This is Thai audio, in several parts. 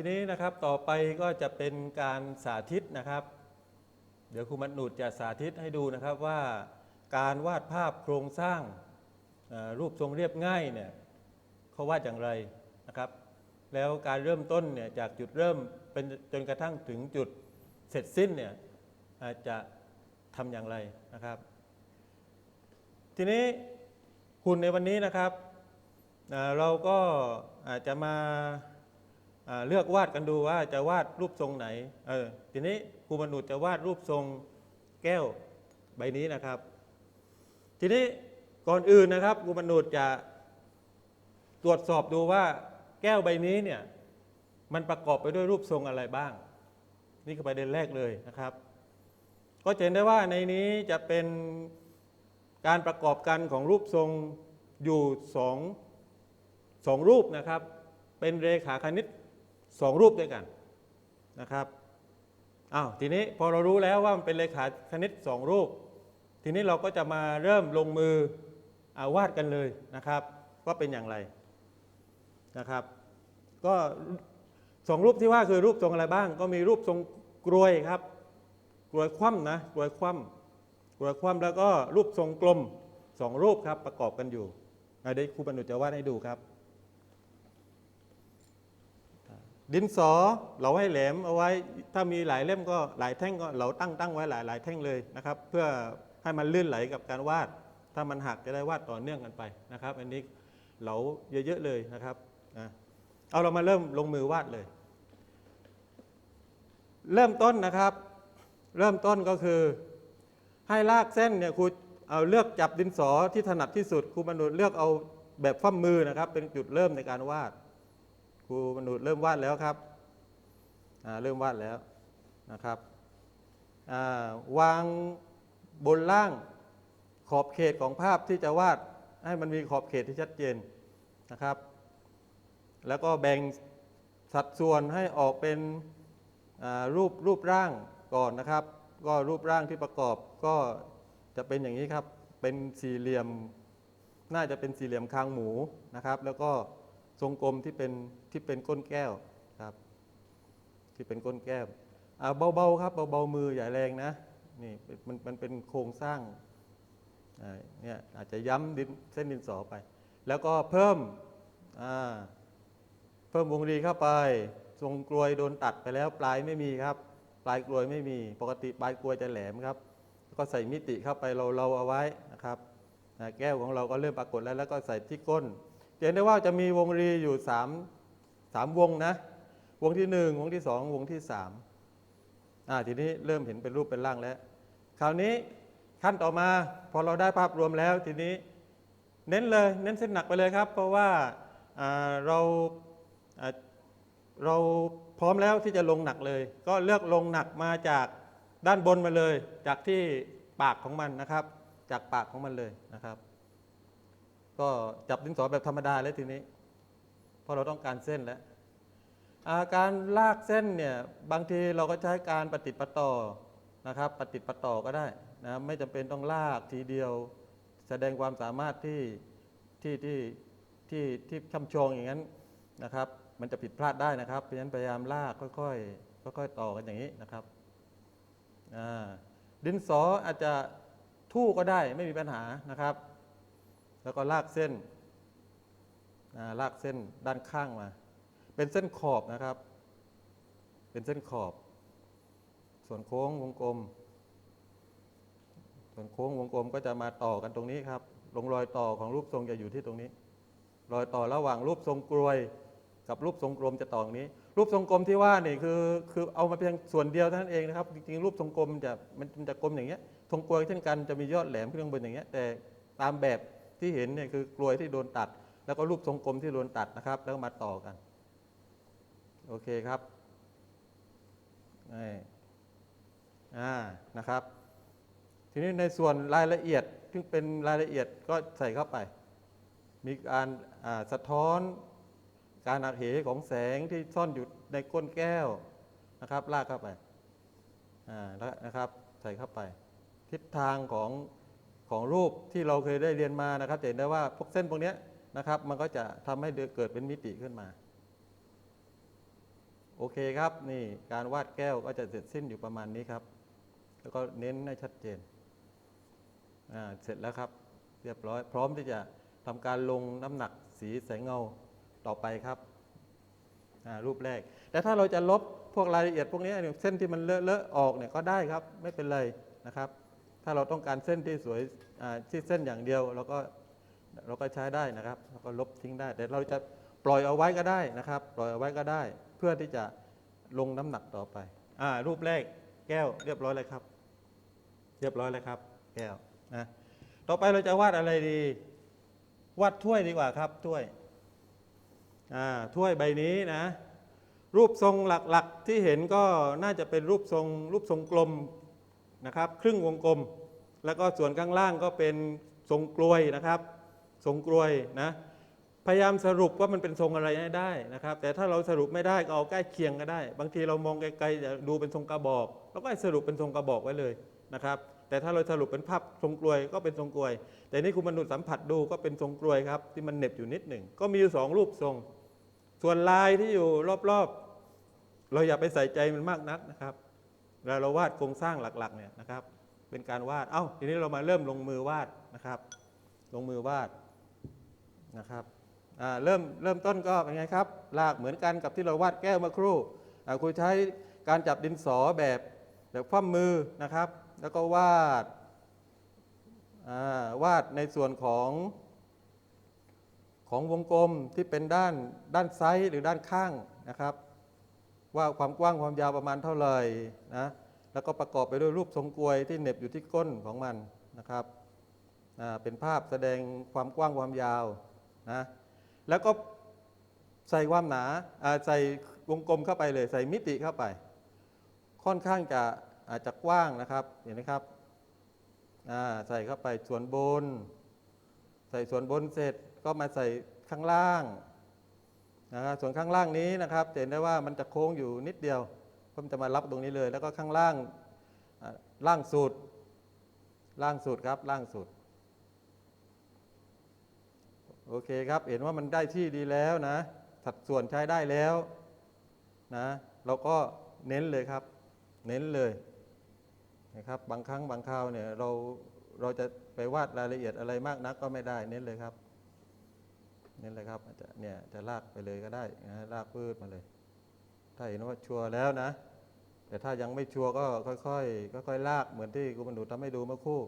ทีนี้นะครับต่อไปก็จะเป็นการสาธิตนะครับ เดี๋ยวครูมันหนุดจะสาธิตให้ดูนะครับว่าการวาดภาพโครงสร้างรูปทรงเรียบง่ายเนี่ย เขาวาดอย่างไรนะครับ แล้วการเริ่มต้นเนี่ยจากจุดเริ่มเป็นจนกระทั่งถึงจุดเสร็จสิ้นเนี่ยจะทำอย่างไรนะครับ ทีนี้หุ่นในวันนี้นะครับเราก็อาจจะมาเลือกวาดกันดูว่าจะวาดรูปทรงไหนเออทีนี้ครูบรรนุษจะวาดรูปทรงแก้วใบนี้นะครับ ทีนี้ก่อนอื่นนะครับครูบรรนุษจะ ตรวจสอบดูว่าแก้วใบนี้เนี่ยมันประกอบไปด้วยรูปทรงอะไรบ้าง นี่คือประเด็นแรกเลยนะครับ ก็เห็นได้ว่าในนี้จะเป็นการประกอบกันของรูปทรงอยู่สองสองรูปนะครับ เป็นเรขาคณิตสองรูปด้วยกันนะครับอ้าวทีนี้พอเรารู้แล้วว่ามันเป็นเรขาคณิตสองรูป ทีนี้เราก็จะมาเริ่มลงมืออาวาดกันเลยนะครับ ว่าเป็นอย่างไร นะครับ ก็สองรูปที่ว่าคือรูปทรงอะไรบ้าง ก็มีรูปทรงกรวยครับ กรวยคว่ำนะกรวยคว่ำกรวยคว่ำแล้วก็รูปทรงกลมสองรูปครับประกอบกันอยู่เดี๋ยวครูบรรณุจะวาดให้ดูครับ ดินสอเราให้แหลมเอาไว้ ถ้ามีหลายเล่มก็หลายแท่งก็เราตั้งตั้งไว้หลายหลายแท่งเลยนะครับ เพื่อให้มันลื่นไหลกับการวาด ถ้ามันหักจะได้วาดต่อเนื่องกันไปนะครับ อันนี้เหลาเยอะๆเลยนะครับ นะเอาเรามาเริ่มลงมือวาดเลย เริ่มต้นนะครับ เริ่มต้นก็คือ ให้ลากเส้นเนี่ยครูเอาเลือกจับดินสอที่ถนัดที่สุดครูบรรลุเลือกเอาแบบฟั่มมือนะครับ เป็นจุดเริ่มในการวาดครูบรรลุเริ่มวาดแล้วครับเริ่มวาดแล้วนะครับาวางบนล่างขอบเขตของภาพที่จะวาดให้มันมีขอบเขตที่ชัดเจนนะครับ แล้วก็แบ่งสัดส่วนให้ออกเป็นรูปรูปร่างก่อนนะครับ ก็รูปร่างที่ประกอบก็จะเป็นอย่างนี้ครับ เป็นสี่เหลี่ยม น่าจะเป็นสี่เหลี่ยมคางหมูนะครับ แล้วก็ทรงกลมที่เป็นที่เป็นก้นแก้วครับ ที่เป็นก้นแก้วอ่าเบาๆครับเบาๆมืออย่าแรงนะนี่มันมันเป็นโครงสร้างเนี่ยอาจจะย้ำดินเส้นดินสอไป แล้วก็เพิ่มอ่า เพิ่มวงรีเข้าไป ทรงกลวยโดนตัดไปแล้วปลายไม่มีครับ ปลายกลวยไม่มี ปกติปลายกลวยจะแหลมครับ ก็ใส่มิติเข้าไปเราเราเอาไว้นะครับแก้วของเราก็เริ่มปรากฏแล้วแล้วก็ใส่ที่ก้นเห็นได้ว่าจะมีวงรีอยู่สามสามวงนะ วงที่หนึ่งวงที่สองวงที่สามอ่าทีนี้เริ่มเห็นเป็นรูปเป็นร่างแล้ว คราวนี้ขั้นต่อมาพอเราได้ภาพรวมแล้วทีนี้ เน้นเลยเน้นเส้นหนักไปเลยครับ เพราะว่าเรา เราพร้อมแล้วที่จะลงหนักเลย ก็เลือกลงหนักมาจากด้านบนมาเลย จากที่ปากของมันนะครับ จากปากของมันเลยนะครับ ก็จับดินสอแบบธรรมดาเลยทีนี้เพราะเราต้องการเส้นแล้วาการลากเส้นเนี่ยบางทีเราก็ใช้การปฏิดประต่อนะครับปฏิดประต่อก็ได้นะไม่จำเป็นต้องลากทีเดียว แสดงความสามารถที่ที่ที่ที่ที่ช่ำชองอย่างนั้นนะครับ มันจะผิดพลาดได้นะครับ เพราะฉะนั้นพยายามลากค่อยๆค่อยๆต่อกันอย่างนี้นะครับดินสออาจจะทู่ก็ได้ไม่มีปัญหานะครับ แล้วก็ลากเส้นาลากเส้นด้านข้างมา เป็นเส้นขอบนะครับ เป็นเส้นขอบ ส่วนโค้งวงกลม ส่วนโค้งวงกลมก็จะมาต่อกันตรงนี้ครับลงรอยต่อของรูปทรงจะอยู่ที่ตรงนี้ รอยต่อระหว่างรูปทรงกลวย กับรูปทรงกลมจะต่อตรงนี้ รูปทรงกลมที่ว่านี่คือคือเอามาเพียงส่วนเดียวเท่านั้นเองนะครับจริงๆรูปทรงกลมจะมันจะกลมอย่างเงี้ยทรงกลวยเช่นกันจะมียอดแหลมขึ้นข้างบนอย่างเงี้ยแต่ตามแบบที่เห็นเนี่ยคือกลวยที่โดนตัด แล้วก็รูปทรงกลมที่โดนตัดนะครับ แล้วมาต่อกันโอเคครับนี่อ่านะครับ ทีนี้ในส่วนรายละเอียดซึ่งเป็นรายละเอียดก็ใส่เข้าไป มีการสะท้อน การหักเหของแสงที่ซ่อนอยู่ในก้นแก้วนะครับ ลากเข้าไปอ่าแล้วนะครับ ใส่เข้าไป ทิศทางของของรูปที่เราเคยได้เรียนมานะครับจะเห็นได้ว่าพวกเส้นพวกนี้นะครับ มันก็จะทำให้เกิดเป็นมิติขึ้นมา โอเคครับ นี่การวาดแก้วก็จะเสร็จสิ้นอยู่ประมาณนี้ครับ แล้วก็เน้นให้ชัดเจนอ่าเสร็จแล้วครับ เรียบร้อยพร้อมที่จะทำการลงน้ำหนักสีแสงเงา ต่อไปครับรูปแรก แต่ถ้าเราจะลบพวกรายละเอียดพวกนี้เส้นที่มันเลอะๆออกเนี่ยก็ได้ครับ ไม่เป็นไรนะครับ ถ้าเราต้องการเส้นที่สวยที่เส้นอย่างเดียวเราก็เราก็ใช้ได้นะครับเราก็ลบทิ้งได้ แต่เราจะปล่อยเอาไว้ก็ได้นะครับ ปล่อยเอาไว้ก็ได้ เพื่อที่จะลงน้ำหนักต่อไปอ่ารูปแรกแก้วเรียบร้อยเลยครับ เรียบร้อยเลยครับ แก้วนะต่อไปเราจะวาดอะไรดี วาดถ้วยดีกว่าครับถ้วย ถ้วยใบนี้นะรูปทรงหลักๆที่เห็นก็น่าจะเป็นรูปทรงรูปทรงกลมนะครับครึ่งวงกลม แล้วก็ส่วนข้างล่างก็เป็นทรงกลวยนะครับทรงกลวยนะพยายามสรุปว่ามันเป็นทรงอะไรให้ได้นะครับ แต่ถ้าเราสรุปไม่ได้ก็เอาใกล้เคียงก็ได้ บางทีเรามองไกลๆจะดูเป็นทรงกระบอกเราก็สรุปเป็นทรงกระบอกไว้เลยนะครับแต่ถ้าเราสรุปเป็นภาพทรงกลวยก็เป็นทรงกลวย แต่นี่คุณมนุษย์สัมผัสดูก็เป็นทรงกลวยครับที่มันเน็บอยู่นิดหนึ่งก็มีอยู่สองรูปทรง ส่วนลายที่อยู่รอบๆ เราอย่าไปใส่ใจมันมากนักนะครับเวลาเราวาดโครงสร้างหลักๆเนี่ยนะครับ เป็นการวาด เอ้า ทีนี้เรามาเริ่มลงมือวาดนะครับ ลงมือวาดนะครับอ่าเริ่มเริ่มต้นก็เป็นไงครับ ลากเหมือนกันกับที่เราวาดแก้วเมื่อครู่อ่าครูใช้การจับดินสอแบบแบบคว่ำมือนะครับ แล้วก็วาดอ่าวาดในส่วนของ ของวงกลมที่เป็นด้านด้านซ้ายหรือด้านข้างนะครับ ว่าความกว้างความยาวประมาณเท่าไหร่นะแล้วก็ประกอบไปด้วยรูปทรงกลวยที่เหน็บอยู่ที่ก้นของมันนะครับเป็นภาพแสดงความกว้างความยาวนะแล้วก็ใส่ความหนาใส่วงกลมเข้าไปเลย ใส่มิติเข้าไป ค่อนข้างจะอาจจะกว้างนะครับเห็นไหมครับใส่เข้าไปส่วนบน ใส่ส่วนบนเสร็จ ก็มาใส่ข้างล่างนะครับส่วนข้างล่างนี้นะครับเห็นได้ว่ามันจะโค้งอยู่นิดเดียวก็มันจะมารับตรงนี้เลย แล้วก็ข้างล่างล่างสุดล่างสุดครับล่างสุดโอเคครับ เห็นว่ามันได้ที่ดีแล้วนะ สัดส่วนใช้ได้แล้วนะ เราก็เน้นเลยครับ เน้นเลยนะครับ บางครั้งบางคราวเนี่ยเราเราจะไปวาดรายละเอียดอะไรมากนักก็ไม่ได้เน้นเลยครับ เน้นเลยครับอาจจะเนี่ยจะลากไปเลยก็ได้นะลากพืดมาเลย ถ้าเห็นว่าชัวร์แล้วนะ แต่ถ้ายังไม่ชัวร์ก็ค่อยๆค่อยๆลากเหมือนที่ครูบรรดุทำให้ดูเมื่อคู่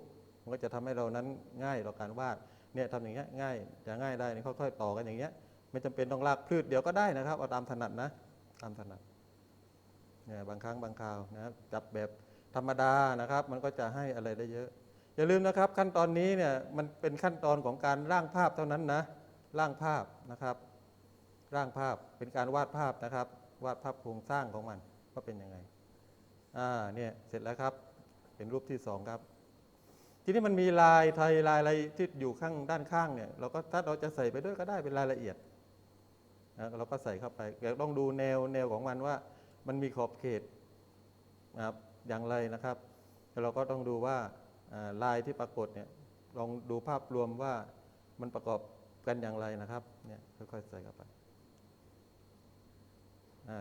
มันก็จะทำให้เรานั้นง่ายต่อการวาดเนี่ยทำอย่างเงี้ยง่ายจะง่ายได้นี่ค่อยๆต่อกันอย่างเงี้ย ไม่จำเป็นต้องลากพืชเดี๋ยวก็ได้นะครับเอาตามถนัดนะ ตามถนัดเนี่ยบางครั้งบางคราวนะครับจับแบบธรรมดานะครับ มันก็จะให้อะไรได้เยอะ อย่าลืมนะครับ ขั้นตอนนี้เนี่ยมันเป็นขั้นตอนของการร่างภาพเท่านั้นนะ ร่างภาพนะครับ ร่างภาพเป็นการวาดภาพนะครับ วาดภาพโครงสร้างของมันว่าเป็นยังไงอ่าเนี่ยเสร็จแล้วครับ เป็นรูปที่สองครับ ทีนี้มันมีลายไทยลายอะไรที่อยู่ข้างด้านข้างเนี่ยเราก็ถ้าเราจะใส่ไปด้วยก็ได้เป็นรายละเอียดนะเราก็ใส่เข้าไปแต่ต้องดูแนวแนวของมันว่า มันมีขอบเขตนะครับอย่างไรนะครับแล้วเราก็ต้องดูว่าอ่าลายที่ปรากฏเนี่ยลองดูภาพรวมว่ามันประกอบ กันอย่างไรนะครับ เนี่ยค่อยๆใส่เข้าไป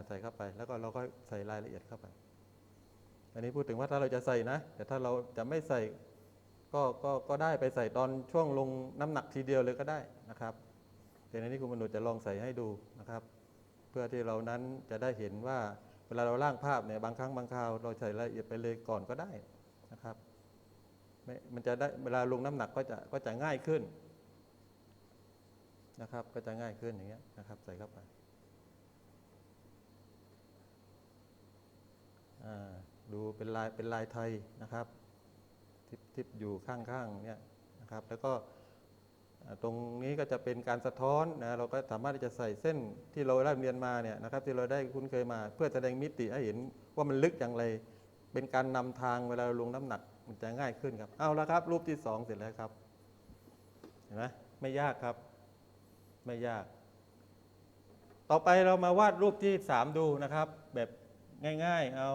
ใส่เข้าไป แล้วก็เราก็ใส่รายละเอียดเข้าไป อันนี้พูดถึงว่าถ้าเราจะใส่นะ แต่ถ้าเราจะไม่ใส่ก็ก็ก็ได้ไปใส่ตอนช่วงลงน้ำหนักทีเดียวเลยก็ได้นะครับแต่ในนี้คุณมนุษย์จะลองใส่ให้ดูนะครับ เพื่อที่เรานั้นจะได้เห็นว่าเวลาเราล่างภาพเนี่ยบางครั้งบางคราวเราใส่รายละเอียดไปเลยก่อนก็ได้นะครับมันจะได้เวลาลงน้ำหนักก็จะก็จะง่ายขึ้น นะครับ ก็จะง่ายขึ้นอย่างเงี้ยนะครับ ใส่เข้าไปดูเป็นลายเป็นลายไทยนะครับ ทิปทิปอยู่ข้างๆเนี่ยนะครับ แล้วก็ตรงนี้ก็จะเป็นการสะท้อนนะเราก็สามารถที่จะใส่เส้นที่เราได้เรียนมาเนี่ยนะครับ ที่เราได้คุ้นเคยมา เพื่อแสดงมิติให้เห็นว่ามันลึกอย่างไร เป็นการนำทางเวลาลงน้ำหนักมันจะง่ายขึ้นครับ เอาละครับ รูปที่สองเสร็จแล้วครับ เห็นไหมไม่ยากครับ ไม่ยาก ต่อไปเรามาวาดรูปที่สามดูนะครับ แบบง่ายๆ เอา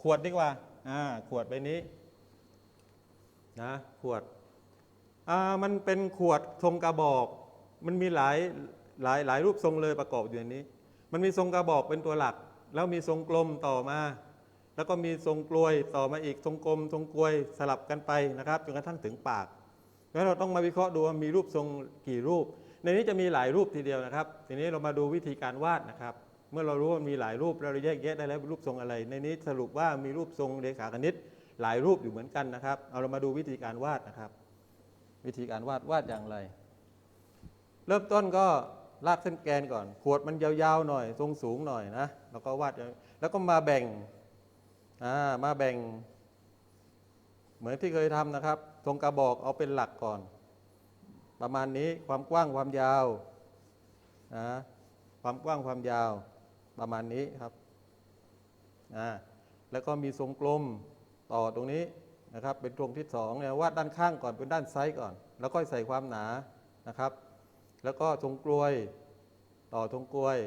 ขวดดีกว่าอ่าขวดใบนี้นะขวดอ่ามันเป็นขวดทรงกระบอก มันมีหลายหลายหลายรูปทรงเลยประกอบอยู่ในนี้ มันมีทรงกระบอกเป็นตัวหลัก แล้วมีทรงกลมต่อมา แล้วก็มีทรงกลวยต่อมาอีกทรงกลม ทรงกลวยสลับกันไปนะครับจนกระทั่งถึงปาก แล้วเราต้องมาวิเคราะห์ดูว่ามีรูปทรงกี่รูป ในนี้จะมีหลายรูปทีเดียวนะครับ ทีนี้เรามาดูวิธีการวาดนะครับ เมื่อเรารู้ว่ามีหลายรูปเราแยกแยะได้แล้วรูปทรงอะไร ในนี้สรุปว่ามีรูปทรงเรขาคณิตหลายรูปอยู่เหมือนกันนะครับ เอาเรามาดูวิธีการวาดนะครับ วิธีการวาดวาดอย่างไร เริ่มต้นก็ลากเส้นแกนก่อน ขวดมันยาวๆหน่อย ทรงสูงหน่อยนะ แล้วก็วาด แล้วก็มาแบ่งอ่ามาแบ่ง เหมือนที่เคยทำนะครับ ทรงกระบอกเอาเป็นหลักก่อน ประมาณนี้ความกว้างความยาวนะความกว้างความยาวประมาณนี้ครับอ่าแล้วก็มีทรงกลมต่อตรงนี้นะครับ เป็นตรงที่สองเนี่ยวาดด้านข้างก่อนเป็นด้านไซส์ก่อน แล้วก็ใส่ความหนานะครับ แล้วก็ทรงกลวยต่อทรงกลวย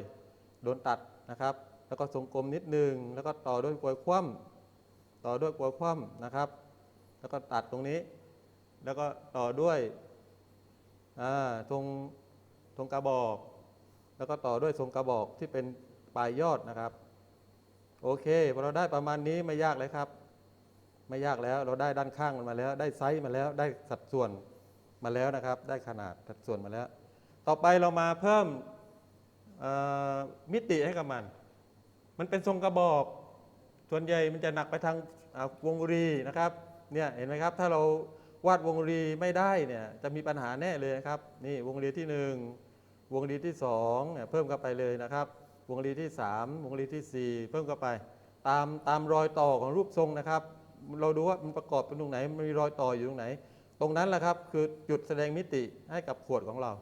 โดนตัดนะครับ แล้วก็ทรงกลมนิดนึง แล้วก็ต่อด้วยกลวยคว่ำต่อด้วยกลวยคว่ำนะครับ แล้วก็ตัดตรงนี้ แล้วก็ต่อด้วย อ่าทรงทรงกระบอก แล้วก็ต่อด้วยทรงกระบอกที่เป็นปลายยอดนะครับ โอเคพอเราได้ประมาณนี้ไม่ยากเลยครับ ไม่ยากแล้วเราได้ด้านข้างมันมาแล้ว ได้ไซส์มาแล้วได้สัดส่วนมาแล้วนะครับ ได้ขนาดสัดส่วนมาแล้ว ต่อไปเรามาเพิ่มมิติให้กับมัน มันเป็นทรงกระบอก ส่วนใหญ่มันจะหนักไปทางวงรีนะครับเนี่ยเห็นไหมครับ ถ้าเรา วาดวงรีไม่ได้เนี่ยจะมีปัญหาแน่เลยนะครับ นี่วงรีที่หนึ่งวงรีที่สองเนี่ยเพิ่มเข้าไปเลยนะครับ วงรีที่สามวงรีที่สี่เพิ่มเข้าไป ตามตามรอยต่อของรูปทรงนะครับ เราดูว่ามันประกอบเป็นตรงไหนมันมีรอยต่ออยู่ตรงไหน ตรงนั้นแหละครับคือจุดแสดงมิติให้กับขวดของเรา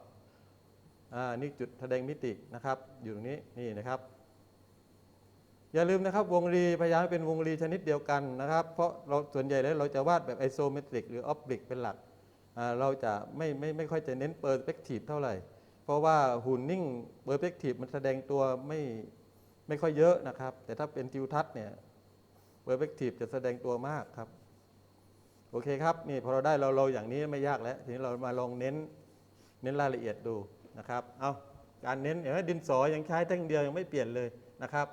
อ่านี่จุดแสดงมิตินะครับ อยู่ตรงนี้นี่นะครับ อย่าลืมนะครับวงรีพยายามเป็นวงรีชนิดเดียวกันนะครับ เพราะเราส่วนใหญ่แล้วเราจะวาดแบบไอโซเมตริกหรือออบลิกเป็นหลัก เราจะไม่ไม่ไม่ค่อยจะเน้นเปอร์สเปกทีฟเท่าไหร่ เพราะว่าหุ่นนิ่งเปอร์สเปกทีฟมันแสดงตัวไม่ไม่ค่อยเยอะนะครับ แต่ถ้าเป็นทิวทัศน์เนี่ยเปอร์สเปกทีฟจะแสดงตัวมากครับ โอเคครับนี่พอเราได้เราเราอย่างนี้ไม่ยากแล้ว ทีนี้เรามาลองเน้นเน้นรายละเอียดดูนะครับ เอาการเน้นเห็นไหมดินสอยังใช้แท่งเดียวยังไม่เปลี่ยนเลยนะครับ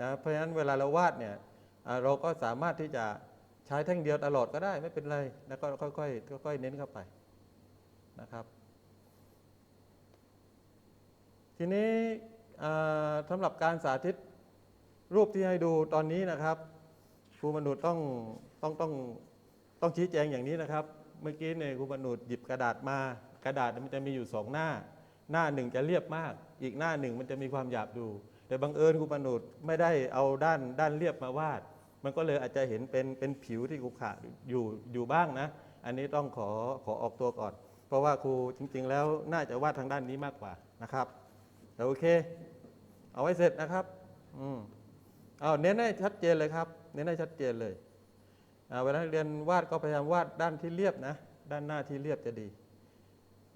นะเพราะฉะนั้นเวลาเราวาดเนี่ยเราก็สามารถที่จะใช้แท่งเดียวตลอดก็ได้ไม่เป็นไรแล้วก็ค่อยๆค่อยๆเน้นเข้าไปนะครับ ทีนี้สำหรับการสาธิตรูปที่ให้ดูตอนนี้นะครับครูมนุษย์ต้องต้องต้องต้องชี้แจงอย่างนี้นะครับ เมื่อกี้เนี่ยครูมนุษย์หยิบกระดาษมา กระดาษมันจะมีอยู่สองหน้า หน้าหนึ่งจะเรียบมาก อีกหน้าหนึ่งมันจะมีความหยาบดู แต่บังเอิญครูปนุษย์ไม่ได้เอาด้านด้านเรียบมาวาด มันก็เลยอาจจะเห็นเป็นเป็นผิวที่ครูขาอยู่อยู่บ้างนะ อันนี้ต้องขอขอออกตัวก่อน เพราะว่าครูจริง ๆ แล้วน่าจะวาดทางด้านนี้มากกว่านะครับแต่โอเค เอาไว้เสร็จนะครับอืมเอาเน้นให้ชัดเจนเลยครับ เน้นให้ชัดเจนเลยอ่าเวลาเรียนวาดก็พยายามวาดด้านที่เรียบนะ ด้านหน้าที่เรียบจะดี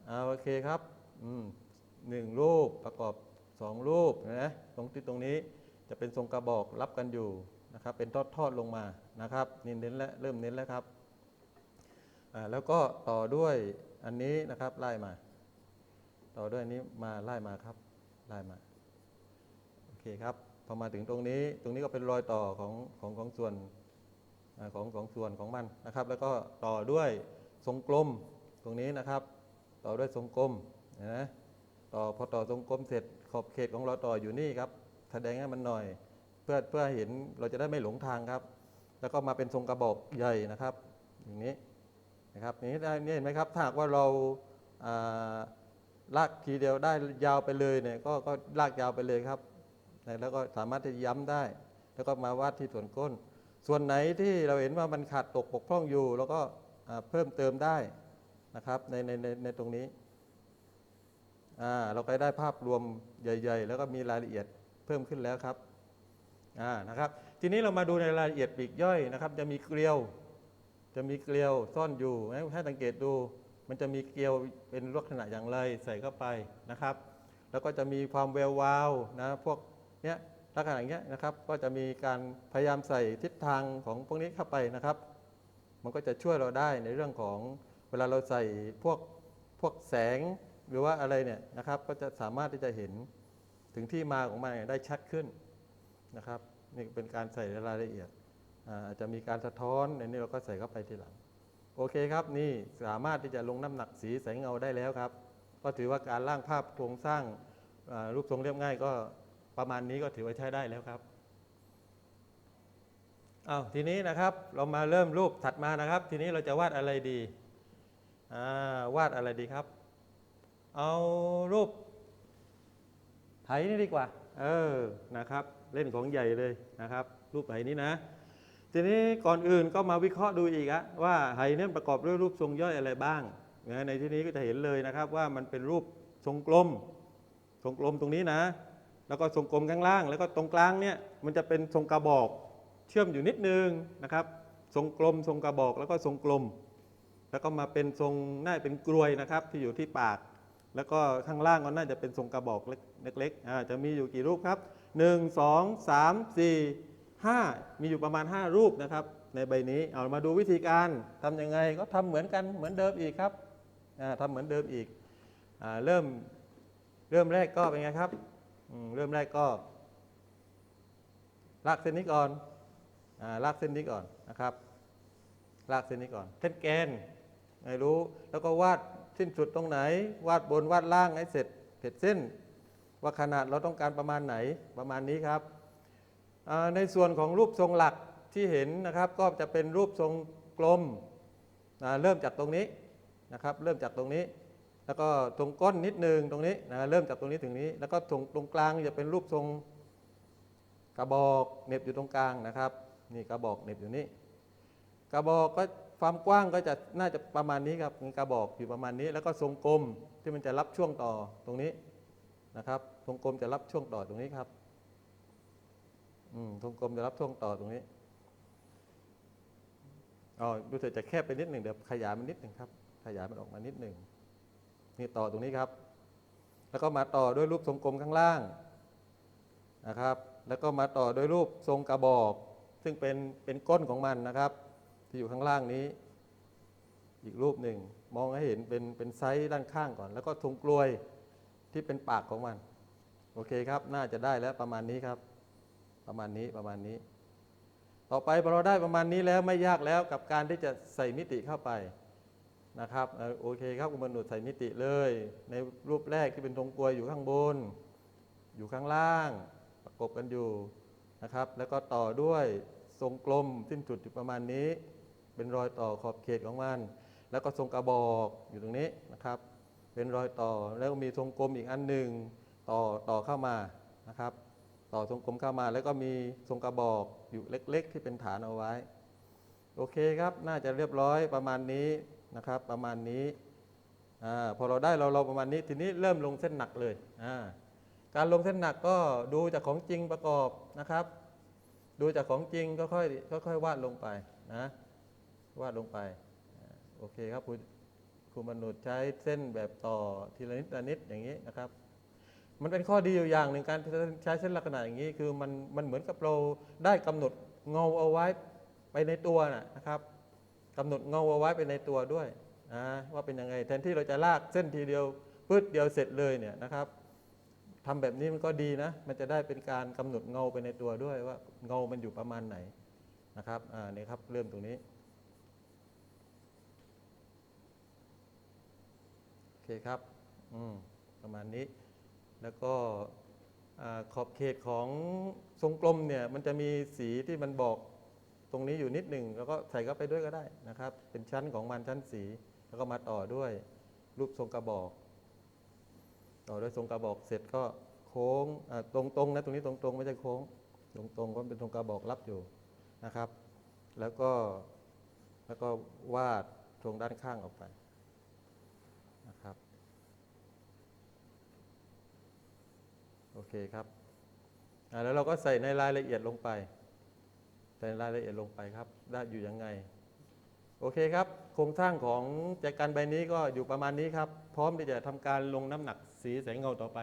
เอาโอเคครับอืมหนึ่งรูปประกอบ สองรูปนะตรงที่ตรงนี้จะเป็นทรงกระบอกรับกันอยู่นะครับ เป็นทอดทอดลงมานะครับนี่เน้นแล้วเริ่มเน้นแล้วครับแล้วก็ต่อด้วยอันนี้นะครับไล่มา ต่อด้วยอันนี้มาไล่มาครับไล่มาโอเคครับพอมาถึงตรงนี้ตรงนี้ก็เป็นรอยต่อของของของส่วนอของของส่วนของมันนะครับ แล้วก็ต่อด้วยทรงกลมตรงนี้นะครับ ต่อด้วยทรงกลมนะต่อพอต่อทรงกลมเสร็จ ขอบเขตของเราต่ออยู่นี่ครับแสดงให้มันหน่อย เพื่อเพื่อเห็นเราจะได้ไม่หลงทางครับ แล้วก็มาเป็นทรงกระบอกใหญ่นะครับ อย่างนี้นะครับนี้ได้นี่เห็นไหมครับถ้าหากว่าเราลากทีเดียวได้ยาวไปเลยเนี่ยก็ก็ลากยาวไปเลยครับ แล้วก็สามารถที่จะย้ำได้ แล้วก็มาวาดที่ส่วนก้น ส่วนไหนที่เราเห็นว่ามันขาดตกบกพร่องอยู่ แล้วก็เพิ่มเติมได้นะครับในในในในตรงนี้ อ่าเราก็ได้ภาพรวมใหญ่ ๆ แล้วก็มีรายละเอียดเพิ่มขึ้นแล้วครับอ่านะครับ ทีนี้เรามาดูในรายละเอียดปีกย่อยนะครับ จะมีเกลียว จะมีเกลียวซ่อนอยู่ให้ให้สังเกตดู มันจะมีเกลียวเป็นลักษณะอย่างไรใส่เข้าไปนะครับ แล้วก็จะมีความแวววาวนะพวกเนี้ยลักษณะอย่างเงี้ยนะครับ ก็จะมีการพยายามใส่ทิศทางของพวกนี้เข้าไปนะครับ มันก็จะช่วยเราได้ในเรื่องของเวลาเราใส่พวกพวกแสง หรือว่าอะไรเนี่ยนะครับก็จะสามารถที่จะเห็นถึงที่มาของมันได้ชัดขึ้นนะครับนี่เป็นการใส่รายละเอียดอาจจะมีการสะท้อนในนี้เราก็ใส่เข้าไปทีหลัง โอเคครับนี่สามารถที่จะลงน้ำหนักสีแสงเงาได้แล้วครับ ก็ถือว่าการร่างภาพโครงสร้างรูปทรงเรียบง่ายก็ประมาณนี้ก็ถือว่าใช้ได้แล้วครับอ้าวทีนี้นะครับเรามาเริ่มรูปถัดมานะครับ ทีนี้เราจะวาดอะไรดีวาดอะไรดีครับ เอารูปไหนี่ดีกว่า เออ นะครับ เล่นของใหญ่เลยนะครับ รูปไหนี้นะ ทีนี้ก่อนอื่นก็มาวิเคราะห์ดูอีกอะว่าไหเนี่ยประกอบด้วยรูปทรงย่อยอะไรบ้างนะในที่นี้ก็จะเห็นเลยนะครับว่ามันเป็นรูปทรงกลม ทรงกลมตรงนี้นะ แล้วก็ทรงกลมข้างล่าง แล้วก็ตรงกลางเนี่ยมันจะเป็นทรงกระบอก เชื่อมอยู่นิดนึงนะครับ ทรงกลม ทรงกระบอก แล้วก็ทรงกลม แล้วก็มาเป็นทรงน่าจะเป็นกลวยนะครับ ที่อยู่ที่ปาก แล้วก็ข้างล่างก็น่าจะเป็นทรงกระบอกเล็กๆอ่าจะมีอยู่กี่รูปครับ 1 2 3 4 5 มีอยู่ประมาณ 5 รูปนะครับ ในใบนี้เอามาดูวิธีการทำยังไงก็ทำเหมือนกันเหมือนเดิมอีกครับอ่าทำเหมือนเดิมอีกอาเริ่มเริ่มแรกก็เป็นไงครับเริ่มแรกก็ลากเส้นนี้ก่อนอลากเส้นนี้ก่อนนะครับ ลากเส้นนี้ก่อนเส้นแกนไม่รู้ แล้วก็วาด สิ้นสุดตรงไหน วาดบนวาดล่างให้เสร็จเสร็จเส้น ว่าขนาดเราต้องการประมาณไหนประมาณนี้ครับ ในส่วนของรูปทรงหลักที่เห็นนะครับ ก็จะเป็นรูปทรงกลมเริ่มจากตรงนี้นะครับ เริ่มจากตรงนี้ แล้วก็ตรงก้นนิดนึงตรงนี้นะเริ่มจากตรงนี้ถึงนี้ แล้วก็ตรงตรงกลางจะเป็นรูปทรงกระบอกเน็บอยู่ตรงกลางนะครับ นี่กระบอกเน็บอยู่นี่กระบอกก็ ความกว้างก็จะน่าจะประมาณนี้ครับกระบอกอยู่ประมาณนี้ แล้วก็ทรงกลมที่มันจะรับช่วงต่อตรงนี้นะครับทรงกลมจะรับช่วงต่อตรงนี้ครับอืมทรงกลมจะรับช่วงต่อตรงนี้อ๋อดูเถอะจะแคบไปนิดหนึ่งเดี๋ยวขยายมันนิดหนึ่งครับ ขยายมันออกมานิดหนึ่งนี่ต่อตรงนี้ครับ แล้วก็มาต่อด้วยรูปทรงกลมข้างล่างนะครับ แล้วก็มาต่อด้วยรูปทรงกระบอก ซึ่งเป็นเป็นก้นของมันนะครับ ที่อยู่ข้างล่างนี้ อีกรูปหนึ่ง มองให้เห็นเป็นเป็นไซส์ด้านข้างก่อน แล้วก็ทงกลวยที่เป็นปากของมัน โอเคครับ น่าจะได้แล้วประมาณนี้ครับ ประมาณนี้ประมาณนี้ ต่อไปพอเราได้ประมาณนี้แล้วไม่ยากแล้วกับการที่จะใส่มิติเข้าไปนะครับโอเคครับคุณบรรลุใส่มิติเลย ในรูปแรกที่เป็นทงกลวยอยู่ข้างบน อยู่ข้างล่าง ประกบกันอยู่นะครับ แล้วก็ต่อด้วยทรงกลมสิ้นสุดอยู่ประมาณนี้ เป็นรอยต่อขอบเขตของมัน แล้วก็ทรงกระบอกอยู่ตรงนี้นะครับ เป็นรอยต่อแล้วมีทรงกลมอีกอันหนึ่งต่อต่อเข้ามานะครับ ต่อทรงกลมเข้ามาแล้วก็มีทรงกระบอกอยู่เล็ก ๆ ที่เป็นฐานเอาไว้ โอเคครับ น่าจะเรียบร้อยประมาณนี้นะครับ ประมาณนี้อาพอเราได้เราเราประมาณนี้ทีนี้เริ่มลงเส้นหนักเลยอ่าการลงเส้นหนักก็ดูจากของจริงประกอบนะครับ ดูจากของจริงก็ค่อยค่อยๆวาดลงไปนะ วาดลงไป โอเคครับคุณครูมนุษย์ใช้เส้นแบบต่อทีละนิดละนิดอย่างนี้นะครับ มันเป็นข้อดีอยู่อย่างหนึ่งการใช้เส้นลักษณะอย่างนี้ คือมันมันเหมือนกับเราได้กำหนดเงาเอาไว้ไปในตัวนะครับกำหนดเงาเอาไว้ไปในตัวด้วยนะว่าเป็นยังไงแทนที่เราจะลากเส้นทีเดียวพืดเดียวเสร็จเลยเนี่ยนะครับทำแบบนี้มันก็ดีนะ มันจะได้เป็นการกำหนดเงาไปในตัวด้วยว่าเงามันอยู่ประมาณไหนนะครับ อ่านี่ครับเริ่มตรงนี้โอ เคครับ อืม ประมาณนี้ แล้วก็ขอบเขตของทรงกลมเนี่ย มันจะมีสีที่มันบอกตรงนี้อยู่นิดหนึ่งแล้วก็ใส่เข้าไปด้วยก็ได้นะครับ เป็นชั้นของมันชั้นสี แล้วก็มาต่อด้วยรูปทรงกระบอก ต่อด้วยทรงกระบอกเสร็จก็โค้งอ่าตรงๆนะตรงนี้ตรงๆไม่ใช่โค้ง ตรงๆก็เป็นทรงกระบอกรับอยู่นะครับ แล้วก็แล้วก็วาดทรงด้านข้างออกไปนะครับ โอเคครับแล้วเราก็ใส่ในรายละเอียดลงไป ใส่รายละเอียดลงไปครับได้อยู่ยังไง โอเคครับ โครงสร้างของแจกันใบนี้ก็อยู่ประมาณนี้ครับ พร้อมที่จะทำการลงน้ำหนักสีแสงเงาต่อไป